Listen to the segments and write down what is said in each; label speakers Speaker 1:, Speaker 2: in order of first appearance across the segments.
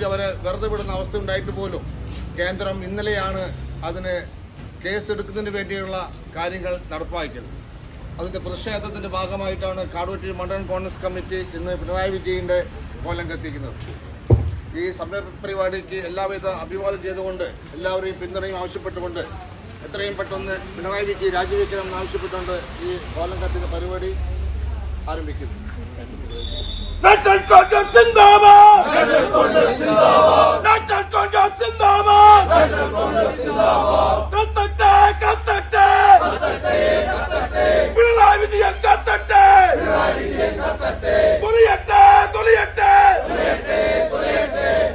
Speaker 1: ചോദിച്ച് അവരെ വെറുതെ വിടുന്ന അവസ്ഥ ഉണ്ടായിട്ട് പോലും കേന്ദ്രം ഇന്നലെയാണ് അതിന് കേസെടുക്കുന്നതിന് വേണ്ടിയുള്ള കാര്യങ്ങൾ നടപ്പാക്കിയത്. അതിന്റെ പ്രതിഷേധത്തിന്റെ ഭാഗമായിട്ടാണ് കാടുവെട്ടി മണ്ഡലം കോൺഗ്രസ് കമ്മിറ്റി ഇന്ന് പിണറായി വിജയന്റെ കോലം കത്തിക്കുന്നത്. ഈ സമര പരിപാടിക്ക് എല്ലാവിധ അഭിവാദം ചെയ്തുകൊണ്ട് എല്ലാവരെയും പിന്തുണയും ആവശ്യപ്പെട്ടുകൊണ്ട് എത്രയും പെട്ടെന്ന് പിണറായി വിജയൻ രാജിവെക്കണം എന്നാവശ്യപ്പെട്ടുകൊണ്ട് ഈ കോലം കത്തിന്റെ പരിപാടി ആരംഭിക്കുന്നു
Speaker 2: പിണറായി വിജയൻ കത്തട്ടെ തുളിയട്ടെ തുളിയട്ടെ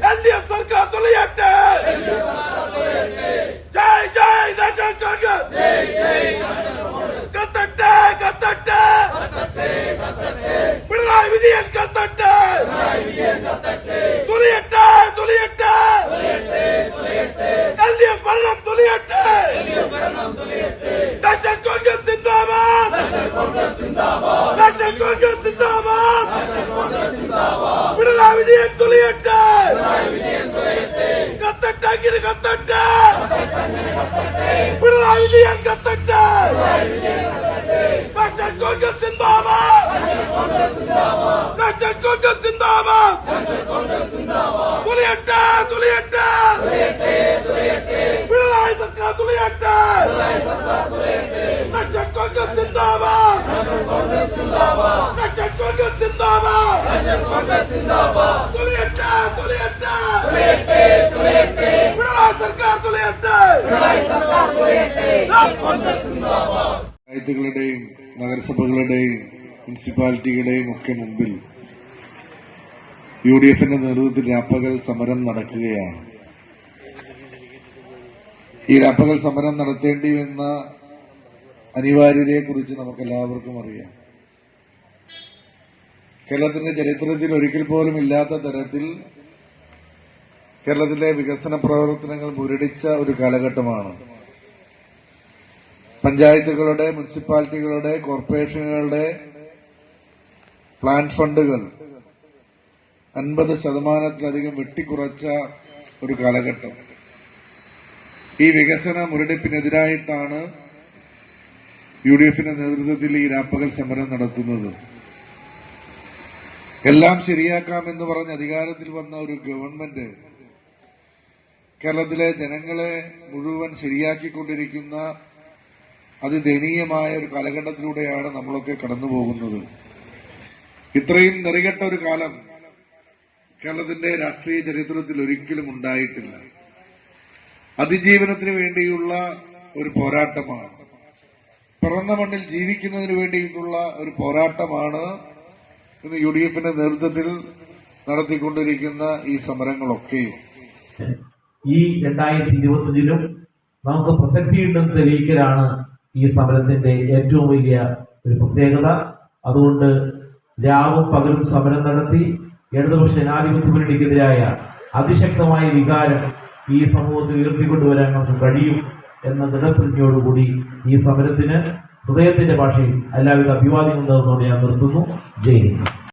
Speaker 2: എൽ ഡി എഫ് സർക്കാർ തുളിയട്ടെ ജയ് ജയ് നാഷണൽ കോൺഗ്രസ് കത്തട്ടെ കത്തട്ടെ கைவியங்க தட்டு സിന്ദാബാദ്. സിന്ദാബാദ്. തുളിയട്ടെ പിണറായി സർക്കാർ തുളിയട്ടെ
Speaker 3: പഞ്ചായത്തുകളുടെയും നഗരസഭകളുടെയും മുനിസിപ്പാലിറ്റികളുടെയും ഒക്കെ മുമ്പിൽ യു ഡി എഫിന്റെ നേതൃത്വത്തിൽ രാപ്പകൽ സമരം നടക്കുകയാണ്. ഈ രാപ്പകൽ സമരം നടത്തേണ്ടി വന്ന അനിവാര്യതയെക്കുറിച്ച് നമുക്ക് എല്ലാവർക്കും അറിയാം. കേരളത്തിന്റെ ചരിത്രത്തിൽ ഒരിക്കൽ പോലും ഇല്ലാത്ത തരത്തിൽ കേരളത്തിലെ വികസന പ്രവർത്തനങ്ങൾ മുരടിച്ച ഒരു കാലഘട്ടമാണ്. പഞ്ചായത്തുകളുടെ മുനിസിപ്പാലിറ്റികളുടെ കോർപ്പറേഷനുകളുടെ പ്ലാൻ ഫണ്ടുകൾ അൻപത് ശതമാനത്തിലധികം വെട്ടിക്കുറച്ച ഒരു കാലഘട്ടം. ഈ വികസന മുരടിപ്പിനെതിരായിട്ടാണ് യു ഡി എഫിന്റെ നേതൃത്വത്തിൽ ഈ രാപ്പകൽ സമരം നടത്തുന്നത്. എല്ലാം ശരിയാക്കാമെന്ന് പറഞ്ഞ് അധികാരത്തിൽ വന്ന ഒരു ഗവൺമെന്റ് കേരളത്തിലെ ജനങ്ങളെ മുഴുവൻ ശരിയാക്കിക്കൊണ്ടിരിക്കുന്ന അതിദയനീയമായ ഒരു കാലഘട്ടത്തിലൂടെയാണ് നമ്മളൊക്കെ കടന്നു പോകുന്നത് ഇത്രയും നെറികെട്ട ഒരു കാലം കേരളത്തിന്റെ രാഷ്ട്രീയ ചരിത്രത്തിൽ ഒരിക്കലും ഉണ്ടായിട്ടില്ല. അതിജീവനത്തിന് വേണ്ടിയുള്ള ഒരു പോരാട്ടമാണ്. പിറന്ന മണ്ണിൽ ജീവിക്കുന്നതിന് വേണ്ടിയിട്ടുള്ള ഒരു പോരാട്ടമാണ് ഇന്ന് യു ഡി എഫിന്റെ നേതൃത്വത്തിൽ നടത്തിക്കൊണ്ടിരിക്കുന്ന ഈ സമരങ്ങളൊക്കെയും.
Speaker 4: ഈ രണ്ടായിരത്തി ഇരുപത്തിയഞ്ചിലും നമുക്ക് പ്രസക്തിയുണ്ടെന്ന് തെളിയിക്കലാണ് ഈ സമരത്തിന്റെ ഏറ്റവും വലിയ ഒരു പ്രത്യേകത. അതുകൊണ്ട് രാവും പകലും സമരം നടത്തി ഇടതുപക്ഷ ജനാധിപത്യ മുന്നണിക്കെതിരായ അതിശക്തമായ വികാരം ഈ സമൂഹത്തിൽ ഉയർത്തിക്കൊണ്ടുവരാൻ നമുക്ക് കഴിയും. എന്ന ദൃഢപ്രതിജ്ഞയോടുകൂടി ഈ സമരത്തിന് ഹൃദയത്തിന്റെ ഭാഷയിൽ എല്ലാവിധ അഭിവാദ്യം നേർന്നുകൊണ്ട് ഞാൻ നിർത്തുന്നു. ജയ് ഹിന്ദ്.